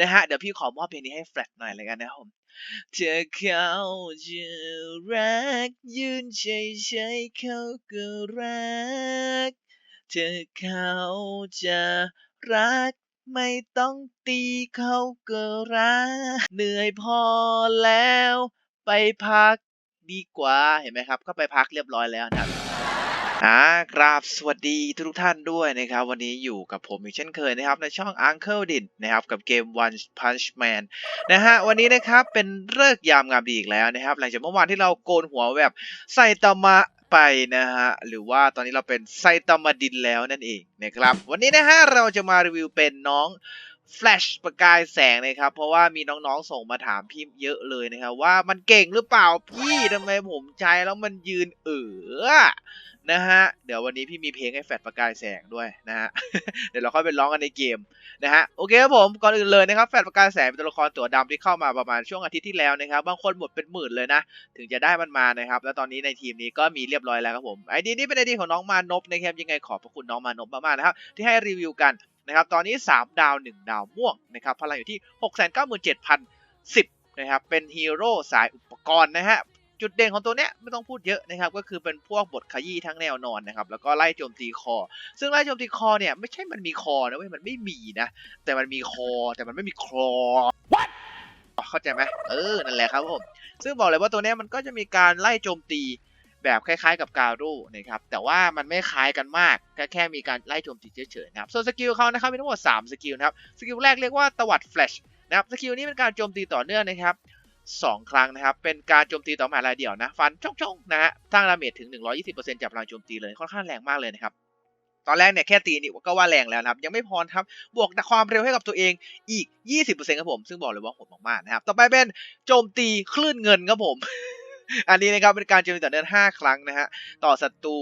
นะฮะ เดี๋ยวพี่ขอมอบเพลงนี้ให้แฟลตหน่อยเลยกันนะครับผมเธอเขาจะรัก ยืนเฉยๆเขาก็รัก เธอเขาจะรัก ไม่ต้องตีเขาก็รัก เหนื่อยพอแล้ว ไปพักดีกว่าเห็นไหมครับ ก็ไปพักเรียบร้อยแล้วนะครับ อ่ากราบสวัสดีทุกท่านด้วยนะครับ วันนี้อยู่กับผมอีกเช่นเคยนะครับ ในช่อง Uncle Din นะครับ กับเกม One Punch Man นะฮะ วันนี้นะครับ เป็นเลิกยามงามดีอีกแล้วนะครับ หลังจากเมื่อวานที่เราโกนหัวแบบไซตามะไปนะฮะ หรือว่าตอนนี้เราเป็นไซตามะดินแล้วนั่นเองนะครับ วันนี้นะฮะ เราจะมารีวิวเป็นน้อง Flash ประกายแสงนะครับ เพราะว่ามีน้องๆส่งมาถามพี่เยอะเลยนะครับ ว่ามันเก่งหรือเปล่าพี่ทำไมผมใช้แล้วมันยืนเออนะฮะ เดี๋ยววันนี้พี่มีเพลงให้แฟดประกายแสงด้วยนะฮะ เดี๋ยวเราค่อยไปร้องกันในเกมนะฮะ โอเคครับผม ก่อนอื่นเลยนะครับ แฟดประกายแสงเป็นตัวละครตัวดำที่เข้ามาประมาณช่วงอาทิตย์ที่แล้วนะครับ บางคนหมดเป็นหมื่นเลยนะ ถึงจะได้มันมานะครับ แล้วตอนนี้ในทีมนี้ก็มีเรียบร้อยแล้วครับผม ไอดีนี้เป็นไอดีของน้องมานพนะครับ ยังไงขอบพระคุณน้องมานพมากๆนะครับ ที่ให้รีวิวกัน นะครับตอนนี้ 3 ดาว 1 ดาวม่วงนะครับพลังอยู่ที่ 697,010นะครับเป็นฮีโร่สายอุปกรณ์นะฮะจุดเด่นของตัวเนี้ยไม่ต้องพูดเยอะนะครับก็คือเป็นพวกบทขยี้ทั้งแนวนอนนะครับแล้วก็ไล่โจมตีคอ ซึ่งไล่โจมตีคอเนี่ยไม่ใช่มันมีคอนะเว้ยมันไม่มีนะแต่มันมีคอแต่มันไม่มีคอ What เข้าใจไหมเออนั่นแหละครับผมซึ่งบอกเลยว่าตัวเนี้ยมันก็จะมีการไล่โจมตี แบบคล้ายๆกับการูนะครับแต่ว่ามันไม่คล้ายกันมากแค่แค่มีการไล่โจมตีเฉยๆนะครับส่วนสกิลเขานะครับมีทั้งหมด 3 สกิลนะครับสกิลแรกเรียกว่าตวัดแฟลชนะครับสกิลนี้เป็นการโจมตีต่อเนื่องนะครับ2 ครั้งนะครับ เป็นการโจมตีต่อหมายรายเดี่ยวนะ ฟันช่องๆนะฮะสร้างดาเมจถึง 120%จากพลังโจมตีเลย ค่อนข้างแรงมากเลยนะครับ ตอนแรกเนี่ยแค่ตีนี่ก็ว่าแรงแล้วนะครับ ยังไม่พอนะครับ บวกความเร็วให้กับตัวเองอีก 20%ครับผม ซึ่งบอกเลยว่าโหดมากๆนะครับ ต่อไปเป็นโจมตีคลื่นเงินครับผม อันนี้นะครับเป็นการโจมตีต่อเนื่อง5 ครั้งนะฮะต่อศัตรู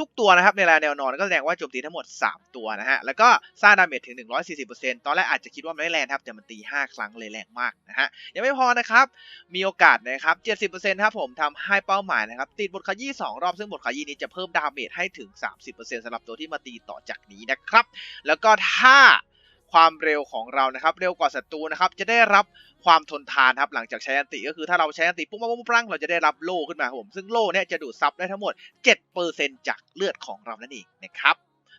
ทุกตัวนะครับในเวลาแนวนอนก็แสดงว่าโจมตีทั้งหมด 3 ตัวนะฮะแล้วก็สร้างดาเมจถึง 140%ตอนแรกอาจจะคิดว่าไม่แรงครับแต่มันตี 5 ครั้งเลยแรงมากนะฮะยังไม่พอนะครับมีโอกาสนะครับ70%ครับผมทำให้เป้าหมายนะครับติดบทขยี้2รอบซึ่งบทขยี้นี้จะเพิ่มดาเมจให้ถึง 30%สำหรับตัวที่มาตีต่อจากนี้นะครับแล้วก็ถ้า ความเร็วของเรานะครับเร็วกว่าศัตรูนะครับจะได้รับความทนทานครับหลังจากใช้อันติก็คือถ้าเราใช้อันติปุ๊บปุ๊บปุ๊บปั้งเราจะได้รับโล่ขึ้นมาครับผมซึ่งโล่เนี่ยจะดูดซับได้ทั้งหมด 7%จากเลือดของเรานั่นเองนะครับ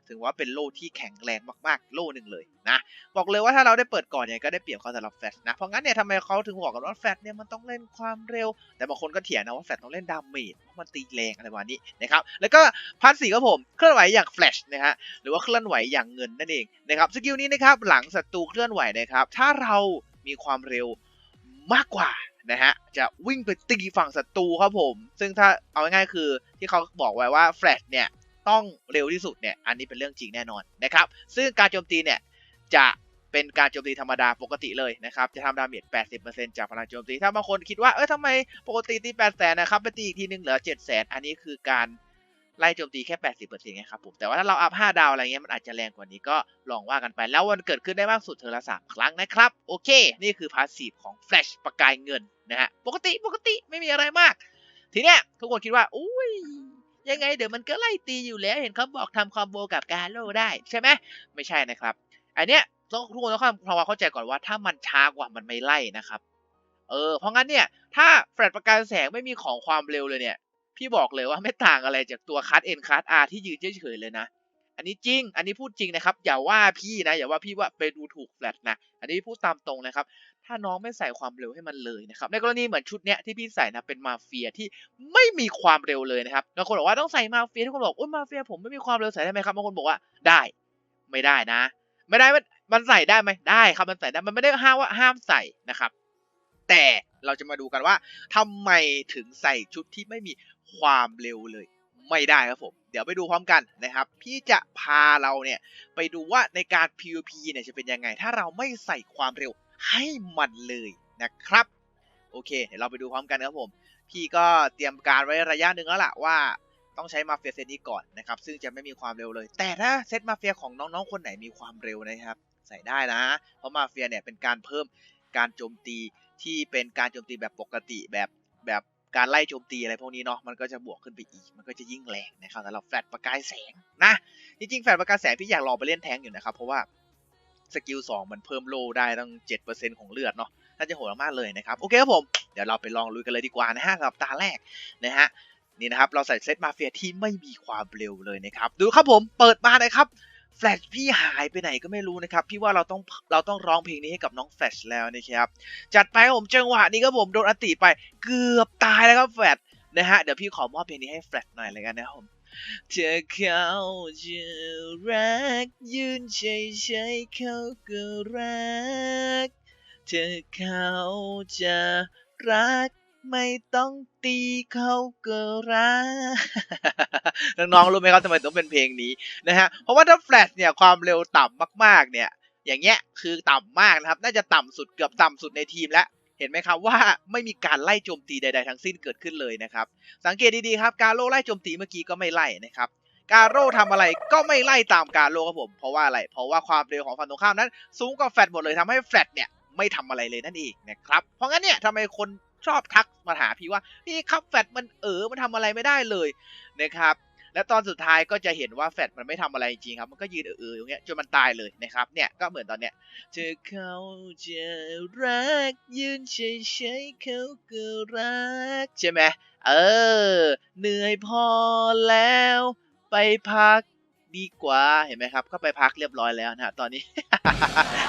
ถือว่าเป็นโล่ที่แข็งแรงมากๆ โล่หนึ่งเลยนะ บอกเลยว่าถ้าเราได้เปิดก่อนเนี่ยก็ได้เปรียบเขาสำหรับแฟลชนะ เพราะงั้นเนี่ยทำไมเขาถึงบอกกันว่าแฟลชเนี่ยมันต้องเล่นความเร็ว แต่บางคนก็เถียงนะว่าแฟลชต้องเล่นดาเมจเพราะมันตีแรงอะไรประมาณนี้นะครับ แล้วก็พันสี่ครับผมเคลื่อนไหวอย่างแฟลชนะฮะ หรือว่าเคลื่อนไหวอย่างเงินนั่นเองนะครับ สกิลนี้นะครับหลังศัตรูเคลื่อนไหวนะครับ ถ้าเรามีความเร็วมากกว่านะฮะจะวิ่งไปตีฝั่งศัตรูครับผม ซึ่งถ้าเอาง่ายๆคือที่เขาบอกไว้ว่าแฟลชเนี่ย ต้องเร็วที่สุดเนี่ยอันนี้เป็นเรื่องจริงแน่นอนนะครับซึ่งการโจมตีเนี่ยจะเป็นการโจมตีธรรมดาปกติเลยนะครับจะทำดาเมจ 80%จากพลังโจมตี ถ้าบางคนคิดว่าเอ้ทำไมปกติตี8 0 0 0 0นะครับไปตีอีกทีนึงเหลือ 700,000 อันนี้คือการไล่โจมตีแค่ 80%ไงครับผม แต่ว่าถ้าเราอัพ 5 ดาวอะไรเงี้ยมันอาจจะแรงกว่านี้ก็ลองว่ากันไป แล้ววันเกิดขึ้นได้มากสุดเทอละ3ครั้งนะครับ โอเค นี่คือพาสซีฟของ Flash ประกายเงินนะฮะ ปกติปกติไม่มีอะไรมาก ทีเนี้ยทุกคนคิดว่า อุ้ย ยังไงเดี๋ยวมันก็ไล่ตีอยู่แล้ว เห็นเขาบอกทำคอมโบกับกาโลได้ใช่ไหมไม่ใช่นะครับ อันเนี้ยต้องทุกคนต้องทำความเข้าใจก่อนว่าถ้ามันช้ากว่ามันไม่ไล่นะครับ เออ เพราะงั้นเนี่ย ถ้าแฟลชประกายแสงไม่มีของความเร็วเลยเนี่ย พี่บอกเลยว่าไม่ต่างอะไรจากตัวคัสเอ็นคัสอาร์ที่ยืนเฉยๆเลยนะ อันนี้จริง อันนี้พูดจริงนะครับ อย่าว่าพี่นะ อย่าว่าพี่ว่าไปดูถูกแฟลชนะ อันนี้พูดตามตรงนะครับ ถ้าน้องไม่ใส่ความเร็วให้มันเลยนะครับ ในกรณีเหมือนชุดเนี้ยที่พี่ใส่นะเป็นมาเฟียที่ไม่มีความเร็วเลยนะครับบางคนบอกว่าต้องใส่มาเฟียทุกคนบอกโอ้ยมาเฟียผมไม่มีความเร็วใส่ได้ไหมครับบางคนบอกว่าได้ ไม่ได้นะ ไม่ได้มันมันใส่ได้ไหมได้ครับมันใส่ได้มันไม่ได้ห้ามว่าห้ามใส่นะครับ แต่เราจะมาดูกันว่าทำไมถึงใส่ชุดที่ไม่มีความเร็วเลย ไม่ได้ครับผม เดี๋ยวไปดูพร้อมกันนะครับ พี่จะพาเราเนี่ยไปดูว่าในการ PVP เนี่ยจะเป็นยังไง ถ้าเราไม่ใส่ความเร็ว ให้มันเลยนะครับ โอเค เดี๋ยวเราไปดูพร้อมกันครับผม พี่ก็เตรียมการไว้ระยะหนึ่งแล้วล่ะว่าต้องใช้มาเฟียเซตนี้ก่อนนะครับ ซึ่งจะไม่มีความเร็วเลย แต่ถ้าเซตมาเฟียของน้องๆคนไหนมีความเร็วนะครับ ใส่ได้นะ เพราะมาเฟียเนี่ยเป็นการเพิ่มการโจมตีที่เป็นการโจมตีแบบปกติแบบแบบการไล่โจมตีอะไรพวกนี้เนาะมันก็จะบวกขึ้นไปอีก มันก็จะยิ่งแรงนะครับสำหรับแฟลชประกายแสงนะจริงๆแฟลชประกายแสงพี่อยากลองไปเล่นแทงอยู่นะครับเพราะว่า สกิลสองมันเพิ่มโลได้ตั้งเจ็ดเปอร์เซ็นของเลือดเนาะน่าจะโหดมากเลยนะครับ โอเคครับผม เดี๋ยวเราไปลองลุยกันเลยดีกว่านะฮะสำหรับตาแรกนะฮะนี่นะครับ เราใส่เซตมาเฟียที่ไม่มีความเร็วเลยนะครับ ดูครับผมเปิดมาเลยครับแฟลชพี่หายไปไหนก็ไม่รู้นะครับ พี่ว่าเราต้องเราต้องร้องเพลงนี้ให้กับน้องแฟลชแล้วนะครับ จัดไปครับผมจังหวะนี้ครับผมโดนอติไปเกือบตายแล้วครับแฟลชนะฮะเดี๋ยวพี่ขอมอบเพลงนี้ให้แฟลชหน่อยเลยกันนะครับผม เธอเขาจะรัก ยืนเฉยๆเขาก็รัก เธอเขาจะรักไม่ต้องตีเขาก็รักน้องๆรู้ไหมครับทำไมต้องเป็นเพลงนี้นะฮะเพราะว่าถ้าแฟลชเนี่ยความเร็วต่ำมากๆเนี่ยอย่างเงี้ยคือต่ำมากนะครับ น่าจะต่ำสุดเกือบต่ำสุดในทีมแล้ว เห็นไหมครับว่าไม่มีการไล่โจมตีใด ๆ ทั้งสิ้นเกิดขึ้นเลยนะครับ สังเกตดีๆครับกาโล่ไล่โจมตีเมื่อกี้ก็ไม่ไล่นะครับกาโร่ทำอะไรก็ไม่ไล่ตามกาโร่ครับผมเพราะว่าอะไรเพราะว่าความเร็วของฝั่งตรงข้ามนั้น สูงกว่าแฟลชหมดเลยทำให้แฟลชเนี่ยไม่ทำอะไรเลยนั่นเองนะครับเพราะงั้นเนี่ยทำไมคนชอบทักมาหาพี่ว่าพี่ครับแฟลชมันเออมันทำอะไรไม่ได้เลยนะครับ และตอนสุดท้ายก็จะเห็นว่าแฟดมันไม่ทำอะไรจริงครับ มันก็ยืนเออๆอย่างเงี้ยจนมันตายเลยนะครับเนี่ยก็เหมือนตอนเนี้ยเธอเขาจะรักยืนเฉยๆเขาก็รักใช่ไหมเออ เหนื่อยพอแล้ว ไปพัก ดีกว่าเห็นไหมครับก็ไปพักเรียบร้อยแล้วนะฮะตอนนี้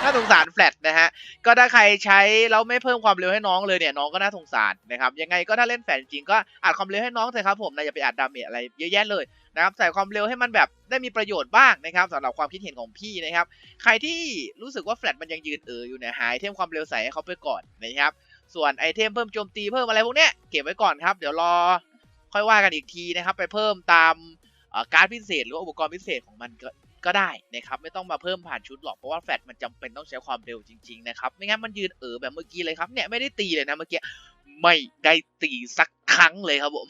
น่าสงสารแฟลตนะฮะก็ถ้าใครใช้แล้วไม่เพิ่มความเร็วให้น้องเลยเนี่ยน้องก็น่าสงสารนะครับยังไงก็ถ้าเล่นแฟลตจริงก็อัดความเร็วให้น้องเถอะครับผมนะอย่าไปอัดดาเมจอะไรเยอะแยะเลยนะครับใส่ความเร็วให้มันแบบได้มีประโยชน์บ้างนะครับสำหรับความคิดเห็นของพี่นะครับ ใครที่รู้สึกว่าแฟลตมันยังยืนเอออยู่เนี่ยหายเทมความเร็วใส่ให้เขาไปก่อนนะครับส่วนไอเทมเพิ่มโจมตีเพิ่มอะไรพวกเนี้ยเก็บไว้ก่อนครับ เดี๋ยวรอค่อยว่ากันอีกทีนะครับ ไปเพิ่มตาม การ์ดพิเศษ หรืออุปกรณ์พิเศษของมันก็ก็ได้นะครับไม่ต้องมาเพิ่มผ่านชุดหรอกเพราะว่าแฟลตมันจำเป็นต้องใช้ความเร็วจริงๆนะครับไม่งั้นมันยืนเออแบบเมื่อกี้เลยครับเนี่ยไม่ได้ตีเลยนะเมื่อกี้ไม่ได้ตีสักครั้งเลยครับผม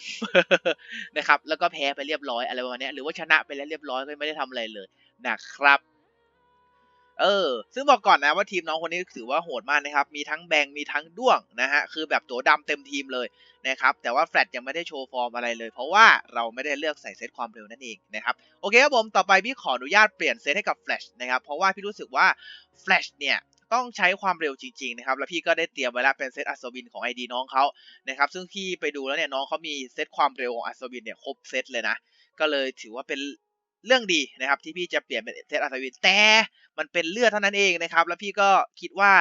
นะครับแล้วก็แพ้ไปเรียบร้อยอะไรประมาณนี้หรือว่าชนะไปแล้วเรียบร้อยก็ไม่ได้ทำอะไรเลยนะครับ เออ ซึ่งบอกก่อนนะว่าทีมน้องคนนี้ถือว่าโหดมากนะครับ มีทั้งแบงมีทั้งด้วงนะฮะ คือแบบตัวดำเต็มทีมเลยนะครับ แต่ว่าแฟลตยังไม่ได้โชว์ฟอร์มอะไรเลย เพราะว่าเราไม่ได้เลือกใส่เซตความเร็วนั่นเองนะครับ โอเคครับผม ต่อไปพี่ขออนุญาตเปลี่ยนเซตให้กับแฟลชนะครับ เพราะว่าพี่รู้สึกว่าแฟลชเนี่ยต้องใช้ความเร็วจริงๆนะครับ แล้วพี่ก็ได้เตรียมไว้แล้วเป็นเซตอัศวินของ ID น้องเขานะครับ ซึ่งพี่ไปดูแล้วเนี่ยน้องเขามีเซตความเร็วของอัศวินเนี่ยครบเซตเลยนะ ก็เลยถือว่าเป็น เรื่องดีนะครับ ที่พี่จะเปลี่ยนเป็นเซตอัศวินแต่มันเป็นเลือดเท่านั้นเองนะครับ แล้วพี่ก็คิดว่า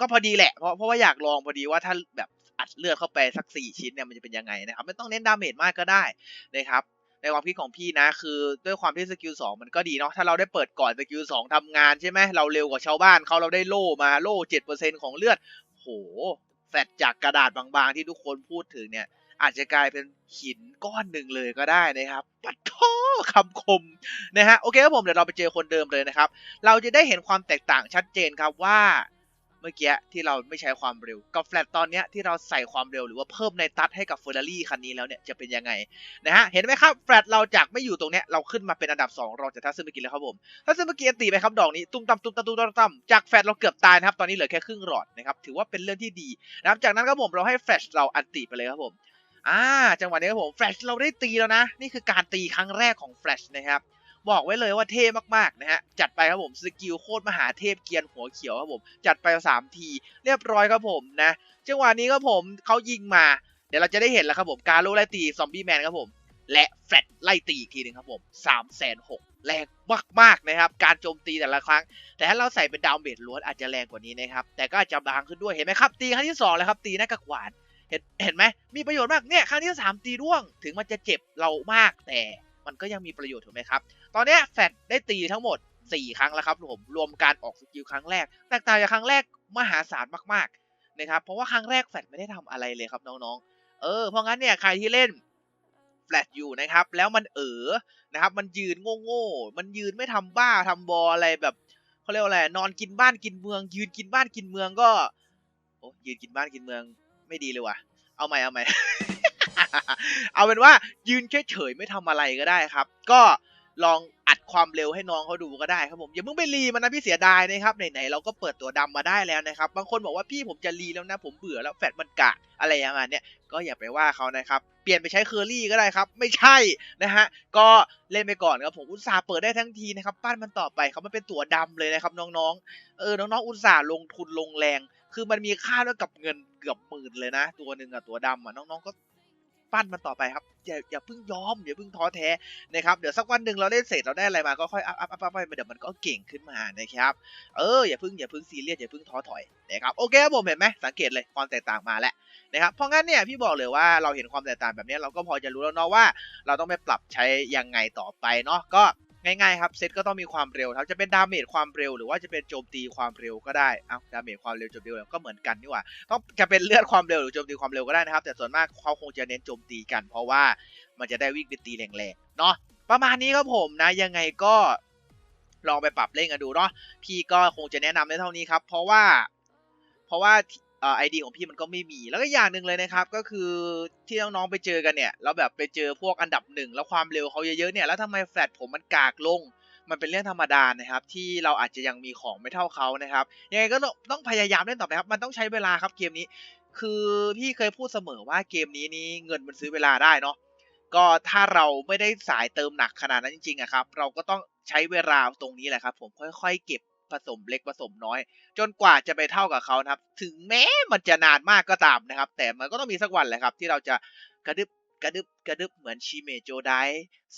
ก็พอดีแหละ เพราะเพราะว่าอยากลองพอดีว่าถ้าแบบอัดเลือดเข้าไปสักสี่ชิ้นเนี่ยมันจะเป็นยังไงนะครับ ไม่ต้องเน้นดาเมจมากก็ได้นะครับในความคิดของพี่นะคือด้วยความที่สกิลสองมันก็ดีเนาะถ้าเราได้เปิดก่อนสกิลสองทำงานใช่ไหมเราเร็วกว่าชาวบ้านเขาเราได้โล่มาโล่เจ็ดเปอร์เซ็นของเลือดโหแฟดจากกระดาษบางๆที่ทุกคนพูดถึงเนี่ย อาจจะกลายเป็นหินก้อนหนึ่งเลยก็ได้นะครับ ปัดโทคำคมนะฮะโอเคครับผมเดี๋ยวเราไปเจอคนเดิมเลยนะครับ เราจะได้เห็นความแตกต่างชัดเจนครับว่าเมื่อกี้ที่เราไม่ใช้ความเร็วกับแฟลตตอนนี้ที่เราใส่ความเร็วหรือว่าเพิ่มในตัดให้กับเฟอร์รารี่คันนี้แล้วเนี่ยจะเป็นยังไงนะฮะเห็นไหมครับแฟลตเราจากไม่อยู่ตรงเนี้ยเราขึ้นมาเป็นอันดับ2รองจากทัศน์เมื่อกี้แล้วครับผมทัศน์เมื่อกี้ตีไปครับดอกนี้ตุ้มตำตุ้มตำตุ้มตำตุ้มจากแฟลตเราเกือบตายนะครับตอนนี้เหลือแค่ครึ่งหลอดนะครับถือว่าเป็นเรื่องที่ดีนะครับจากนั้นครับผมเราให้แฟลชเราอันติไปเลยครับผม อ่าจังหวะนี้ครับผมแฟลชเราได้ตีแล้วนะ นี่คือการตีครั้งแรกของแฟลชนะครับ บอกไว้เลยว่าเท่มากๆนะฮะ จัดไปครับผมสกิลโคตรมหาเทพเกียร์หัวเขียวครับผม จัดไปสามทีเรียบร้อยครับผมนะ จังหวะนี้ครับผมเขายิงมา เดี๋ยวเราจะได้เห็นแล้วครับผมการโลไล่ตีซอมบี้แมนครับผม และแฟลชไล่ตีอีกทีหนึ่งครับผมสามแสนหกแรงมากๆนะครับ การโจมตีแต่ละครั้ง แต่ถ้าเราใส่เป็นดาวเมจล้วนอาจจะแรงกว่านี้นะครับ แต่ก็อาจจะบางขึ้นด้วย เห็นไหมครับ ตีครั้งที่สองแล้วครับ ตีหน้ากากหวาน ห็นเห็นไหมมีประโยชน์มากเนี่ยครั้งที่สามตีร่วงถึงมันจะเจ็บเรามากแต่มันก็ยังมีประโยชน์ถูกไหมครับ ตอนนี้แฟดได้ตีทั้งหมด 4 ครั้งแล้วครับผมรวมการออกสกิลครั้งแรกแตกต่างจากครั้งแรกมหาศาลมากๆนะครับเพราะว่าครั้งแรกแฟดไม่ได้ทำอะไรเลยครับน้องๆเออเพราะงั้นเนี่ยใครที่เล่นแฟลตอยู่นะครับแล้วมันเออนะครับมันยืนโง่ๆมันยืนไม่ทำบ้าทำบออะไรแบบเขาเรียกว่าอะไรนอนกินบ้านกินเมือง ยืนกินบ้านกินเมืองก็โอ้ยืนกินบ้านกินเมือง ไม่ดีเลยว่ะ เอาใหม่เอาใหม่ เอาเป็นว่ายืนเฉยๆไม่ทำอะไรก็ได้ครับ ก็ลองอัดความเร็วให้น้องเขาดูก็ได้ครับผมอย่าเพิ่งไปรีมันนะพี่เสียดายนะครับไหนๆเราก็เปิดตัวดำมาได้แล้วนะครับ บางคนบอกว่าพี่ผมจะรีแล้วนะผมเบื่อแล้วแฟดมันกะอะไรประมาณเนี้ยก็อย่าไปว่าเขานะครับ เปลี่ยนไปใช้เคอรี่ก็ได้ครับ ไม่ใช่นะฮะก็เล่นไปก่อนครับผมอุตส่าห์เปิดได้ทั้งทีนะครับปั้นมันต่อไปครับมันเป็นตัวดำเลยนะครับน้องๆเออน้องๆอุตส่าห์ลงทุนลงแรง คือมันมีค่าเท่ากับเงินเกือบหมื่นเลยนะ ตัวหนึ่งอะตัวดำอะน้องๆก็ปั้นมันต่อไปครับอย่าอย่าเพิ่งยอมอย่าเพิ่งท้อแท้นะครับเดี๋ยวสักวันหนึ่งเราเล่นเสร็จเราได้อะไรมาก็ค่อยอัพอัพอัพอัพไปเดี๋ยวมันก็เก่งขึ้นมานะครับเอออย่าเพิ่งอย่าเพิ่งซีเรียสอย่าเพิ่งท้อถอยนะครับโอเคครับผมเห็นไหมสังเกตเลยความแตกต่างมาแล้วนะครับเพราะงั้นเนี่ยพี่บอกเลยว่าเราเห็นความแตกต่างแบบนี้เราก็พอจะรู้แล้วเนาะว่า เราต้องไปปรับใช้ยังไงต่อไปเนาะก็ ง่ายๆครับเซตก็ต้องมีความเร็วครับจะเป็นดาเมจความเร็วหรือว่าจะเป็นโจมตีความเร็วก็ได้เอาดาเมจความเร็วโจมตีความเร็วก็เหมือนกันนี่หว่าต้องจะเป็นเลือดความเร็วหรือโจมตีความเร็วก็ได้นะครับ แต่ส่วนมากเขาคงจะเน้นโจมตีกัน เพราะว่ามันจะได้วิ่งไปตีแรงๆเนาะประมาณนี้ครับผมนะยังไงก็ลองไปปรับเล่นกันดูเนาะพี่ก็คงจะแนะนำได้เท่านี้ครับ เพราะว่า เพราะว่า ไอดีของพี่มันก็ไม่มี แล้วก็อย่างหนึ่งเลยนะครับก็คือที่น้องๆไปเจอกันเนี่ยแล้วแบบไปเจอพวกอันดับหนึ่งแล้วความเร็วเขาเยอะๆเนี่ยแล้วทำไมแฟลตผมมันกากลงมันเป็นเรื่องธรรมดานะครับ ที่เราอาจจะยังมีของไม่เท่าเขานะครับยังไงก็ต้องพยายามเล่นต่อไปครับ มันต้องใช้เวลาครับเกมนี้ คือพี่เคยพูดเสมอว่าเกมนี้นี่เงินมันซื้อเวลาได้เนาะก็ถ้าเราไม่ได้สายเติมหนักขนาดนั้นจริงๆอะครับ เราก็ต้องใช้เวลาตรงนี้แหละครับ ผมค่อย ๆ เก็บ ผสมเล็กผสมน้อย จนกว่าจะไปเท่ากับเขานะครับ ถึงแม้มันจะนานมากก็ตามนะครับ แต่มันก็ต้องมีสักวันแหละครับ ที่เราจะกระดึบกระดึบกระดึบเหมือนชิเมโจได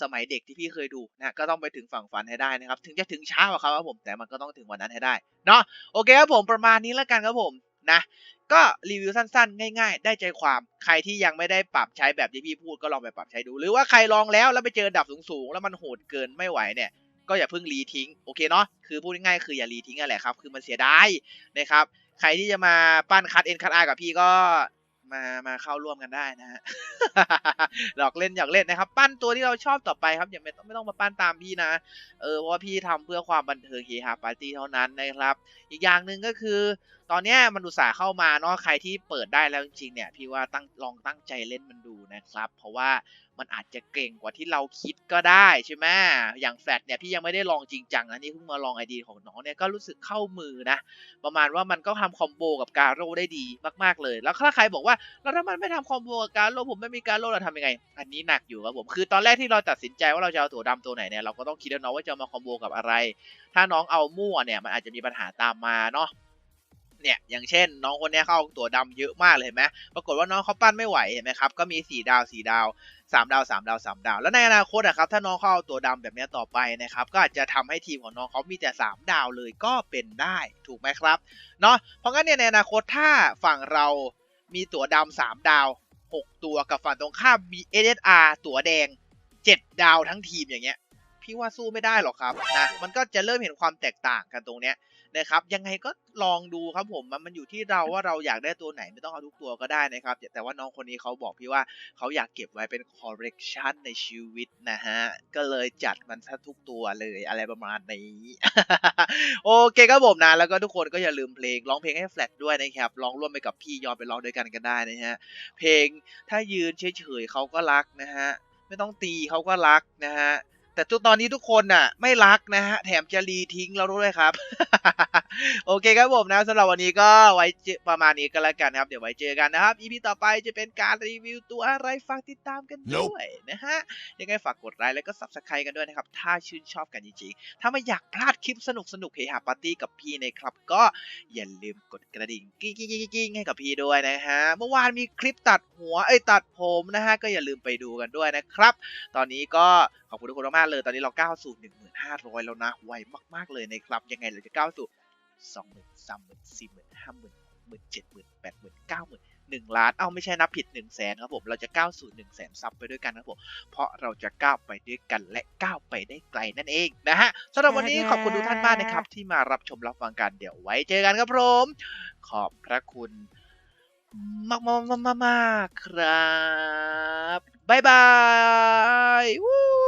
สมัยเด็กที่พี่เคยดูนะก็ต้องไปถึงฝั่งฝันให้ได้นะครับ ถึงจะถึงช้ากว่าเขาครับผมแต่มันก็ต้องถึงวันนั้นให้ได้เนาะโอเคครับผมประมาณนี้แล้วกันครับผมนะก็รีวิวสั้นๆ ง่ายๆ ได้ใจความใครที่ยังไม่ได้ปรับใช้แบบที่พี่พูดก็ลองไปปรับใช้ดู หรือว่าใครลองแล้วแล้วไปเจอดับสูงๆ แล้วมันโหดเกินไม่ไหวเนี่ย ก็อย่าเพิ่งรีทิ้งโอเคเนาะคือพูดง่ายๆคืออย่ารีทิ้งนั่นแหละครับ คือมันเสียดายนะครับ ใครที่จะมาปั้นคัดเอ็นคัดอกับพี่ก็มามาเข้าร่วมกันได้นะฮะหลอกเล่นอยากเล่นนะครับ ปั้นตัวที่เราชอบต่อไปครับอย่าไม่ต้องไม่ต้องมาปั้นตามพี่นะ เออเพราะว่าพี่ทำเพื่อความบันเทิงเฮฮาปาร์ตี้เท่านั้นนะครับ อีกอย่างหนึ่งก็คือ ตอนนี้มันอุตส่าห์เข้ามาเนาะใครที่เปิดได้แล้วจริงๆเนี่ยพี่ว่าตั้งลองตั้งใจเล่นมันดูนะครับ เพราะว่ามันอาจจะเก่งกว่าที่เราคิดก็ได้ใช่ไหมอย่างแฟดเนี่ยพี่ยังไม่ได้ลองจริงจังนะนี่เพิ่งมาลองไอดีของน้องเนี่ยก็รู้สึกเข้ามือนะ ประมาณว่ามันก็ทำคอมโบกับการโร่ได้ดีมากๆเลย แล้วถ้าใครบอกว่าแล้วถ้ามันไม่ทำคอมโบกับการโร่ผมไม่มีการโร่เราทำยังไง อันนี้หนักอยู่ครับผมคือตอนแรกที่เราตัดสินใจว่าเราจะเอาตัวดำตัวไหนเนี่ยเราก็ต้องคิดแล้วเนาะว่าจะมาคอมโบกับอะไร ถ้าน้องเอามั่วเนี่ยมันอาจจะมีปัญหาตามมาเนาะ เนี่ยอย่างเช่น น้องคนนี้เข้าตัวดำเยอะมากเลยเห็นไหมปรากฏว่าน้องเขาปั้นไม่ไหวเห็นไหมครับก็มีสีดาวสีดาวสามดาวสามดาวสามดาว แล้วในอนาคตอะครับถ้าน้องเข้าตัวดำแบบนี้ต่อไปนะครับก็อาจจะทำให้ทีมของน้องเขามีแต่สามดาวเลยก็เป็นได้ถูกไหมครับเนาะเพราะงั้นเนี่ยในอนาคตถ้าฝั่งเรามีตัวดำสามดาวหกตัวกับฝั่งตรงข้ามมี SSR ตัวแดงเจ็ดดาวทั้งทีมอย่างเงี้ยพี่ว่าสู้ไม่ได้หรอกครับนะมันก็จะเริ่มเห็นความแตกต่างกันตรงเนี้ย นะครับ ยังไงก็ลองดูครับผมมันมันอยู่ที่เราว่าเราอยากได้ตัวไหนไม่ต้องเอาทุกตัวก็ได้นะครับ แต่ว่าน้องคนนี้เขาบอกพี่ว่าเขาอยากเก็บไว้เป็นคอ r เร t ชันในชีวิตนะฮะ ก็เลยจัดมันซะทุกตัวเลยอะไรประมาณนี้โอเคครับผมนะแล้วก็ทุกคนก็อย่าลืมเพลงร้องเพลงให้แฟลตด้วยนะครับร้องร่วมไปกับพี่ยอมไปร้องด้วยกันก็ได้นะฮะเพลงถ้ายืนเฉยๆเขาก็รักนะฮะไม่ต้องตีเขาก็รักนะฮะ แต่ทุกตอนนี้ทุกคนน่ะ ไม่รักนะฮะ แถมจะรีทิ้งเราด้วยครับ โอเคครับผมนะสำหรับวันนี้ก็ไว้ประมาณนี้ก็แล้วกันครับ เดี๋ยวไว้เจอกันนะครับ EP ต่อไปจะเป็นการรีวิวตัวอะไรฝากติดตามกันด้วยนะฮะ ยังไงฝากกดไลค์แล้วก็ subscribe กันด้วยนะครับ ถ้าชื่นชอบกันจริงๆ ถ้าไม่อยากพลาดคลิปสนุกสนุกๆเฮฮาปาร์ตี้กับพี่นะครับ ก็อย่าลืมกดกระดิ่งกิ้งกิ้งกิ้งกิ้งให้กับพี่ด้วยนะฮะ เมื่อวานมีคลิปตัดหัวเอ้ยตัดผมนะฮะก็อย่าลืมไปดูกันด้วยนะครับ ตอนนี้ก็ขอบคุณทุกคนมากเลยตอนนี้เราก้าวสู่ 1,500 แล้วนะไวมากๆเลยนะครับ ยังไงเราจะก้าวสู่20,000 30,000 40,000 50,000 60,000 70,000 80,000 90,000 1 ล้าน เอ้าไม่ใช่นับผิด1 0 0 0 0แสนครับผม เราจะก้าวสู่1 0 0 0 0แสนซับไปด้วยกันนะครับผม เพราะเราจะก้าวไปด้วยกันและก้าวไปได้ไกลนั่นเองนะฮะสำหรับวันนี้ขอบคุณทุกท่านมากนะครับ ที่มารับชมรับฟังกันเดี๋ยวไว้เจอกันครับผม ขอบพระคุณ มากมากมากๆๆๆครับ บ๊ายบายวู้